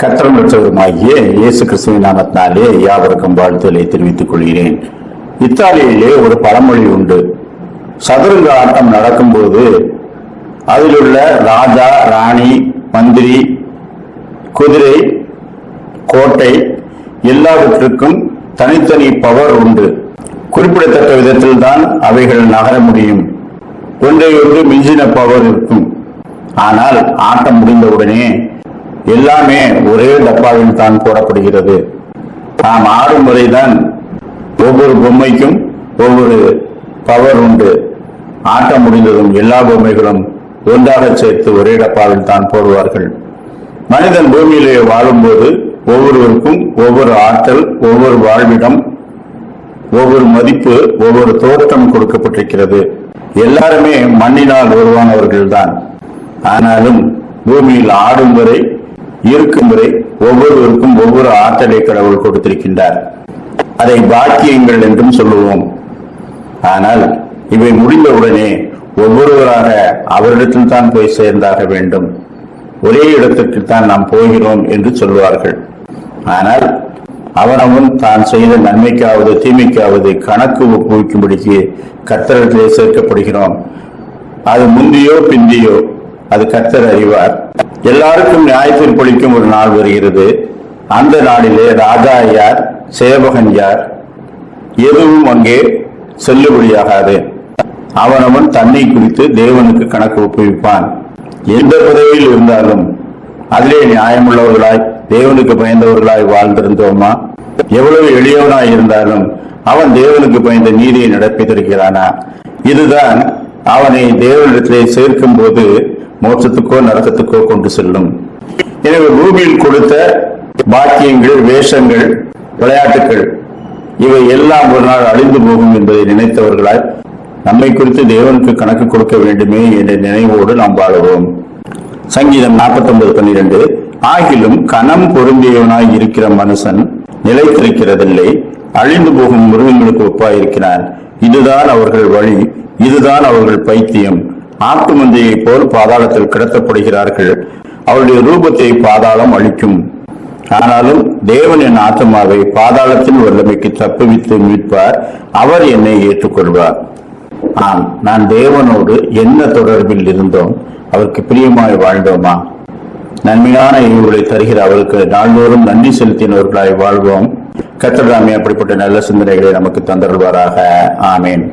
கத்தரம் பெற்றவருமாகிய இயேசு கிறிஸ்துவின் நாமத்தினாலே யாவருக்கும் வாழ்த்துதலை தெரிவித்துக் கொள்கிறேன். இத்தாலியிலே ஒரு பழமொழி உண்டு. சதுரங்க ஆட்டம் நடக்கும்போது அதிலுள்ள ராஜா ராணி மந்திரி குதிரை கோட்டை எல்லாவற்றுக்கும் தனித்தனி பவர் உண்டு. குறிப்பிடத்தக்க விதத்தில் தான் அவைகள் நகர முடியும். ஒன்றை ஒன்று மிஞ்சின பவர் இருக்கும். ஆனால் ஆட்டம் முடிந்தவுடனே எல்லாமே ஒரே டப்பாவில் தான் போடப்படுகிறது. நாம் ஆடும் முறைதான் ஒவ்வொரு பொம்மைக்கும் ஒவ்வொரு பவர் உண்டு. ஆட்டம் முடிந்ததும் எல்லா பொம்மைகளும் ஒன்றாக சேர்த்து ஒரே டப்பாவில் தான் போடுவார்கள். மனிதன் பூமியிலே வாழும்போது ஒவ்வொருவருக்கும் ஒவ்வொரு ஆற்றல் ஒவ்வொரு வாழ்விடம் ஒவ்வொரு மதிப்பு ஒவ்வொரு தோற்றம் கொடுக்கப்பட்டிருக்கிறது. எல்லாருமே மண்ணினால் உருவானவர்கள்தான். ஆனாலும் பூமியில் ஆடும் வரை இருக்கும் வரை ஒவ்வொருவருக்கும் ஒவ்வொரு ஆற்றலை கடவுள் கொடுத்திருக்கின்றார். அதை பாக்கியங்கள் என்றும் சொல்லுவோம். ஆனால் இவை முடிந்தவுடனே ஒவ்வொருவராக அவரிடத்தில் தான் போய் சேர்ந்தாக வேண்டும். ஒரே இடத்திற்கு தான் நாம் போகிறோம் என்று சொல்வார்கள். ஆனால் அவனவன் தான் செய்த நன்மைக்காவது தீமைக்காவது கணக்கு ஒப்புவிக்கும்படிக்கு கர்த்தரிடத்திலே சேர்க்கப்படுகிறோம். அது முந்தியோ பிந்தியோ அது கர்த்தர் அறிவார். எல்லாருக்கும் நியாயத்தீர்ப்பளிக்கும் ஒரு நாள் வருகிறது. அந்த நாளிலே ராஜா யார் சேவகன் யார்? எதுவும் அங்கே செல்லுபடியாகாது. அவனவன் தன்னை குறித்து தேவனுக்கு கணக்கு ஒப்புவிப்பான். எந்த பதவியில் இருந்தாலும் அதிலே நியாயமுள்ளவர்களாய் தேவனுக்கு பயந்தவர்களாய் வாழ்ந்திருந்தோமா? எவ்வளவு எளியவனாய் இருந்தாலும் அவன் தேவனுக்கு பயந்த நீதியை நடப்பித்திருக்கிறானா? இதுதான் அவனை தேவனிடத்திலே சேர்க்கும் போது மோட்சத்துக்கோ நரகத்துக்கோ கொண்டு செல்லும். எனவே பூமியில் கொடுத்த பாக்கியங்கள் வேஷங்கள் விளையாட்டுகள் இவை எல்லாம் ஒரு நாள் அழிந்து போகும் என்பதை நினைத்தவர்களால் நம்மை குறித்து தேவனுக்கு கணக்கு கொடுக்க வேண்டுமே என்ற நினைவோடு நாம் வாழுவோம். சங்கீதம் 49 பன்னிரண்டு. ஆகிலும் கணம் பொருந்தியவனாய் இருக்கிற மனுஷன் நிலைத்திருக்கிறதில்லை. அழிந்து போகும் மிருகங்களுக்கு ஒப்பாயிருக்கிறான். இதுதான் அவர்கள் வழி இதுதான் அவர்கள் பைத்தியம். ஆட்டு மந்தையைப் போல் பாதாளத்தில் கிடத்தப்படுகிறார்கள். அவருடைய ரூபத்தை பாதாளம் அழிக்கும். ஆனாலும் தேவன் என் ஆத்மாவை பாதாளத்தின் வல்லமைக்கு தப்புவித்து மீட்பார். அவர் என்னை ஏற்றுக்கொள்வார். ஆம் நான் தேவனோடு என்ன தொடர்பில் இருந்தோம்? அவருக்கு பிரியமாய் வாழ்ந்தோமா நன்மையான ஈவுகளை தருகிற அவருக்கு நாள்தோறும் நன்றி செலுத்தினவர்களாய் வாழ்வோம். கத்தடாமே அப்படிப்பட்ட நல்ல சிந்தனைகளை நமக்கு தந்தருள்வாராக. ஆமேன்.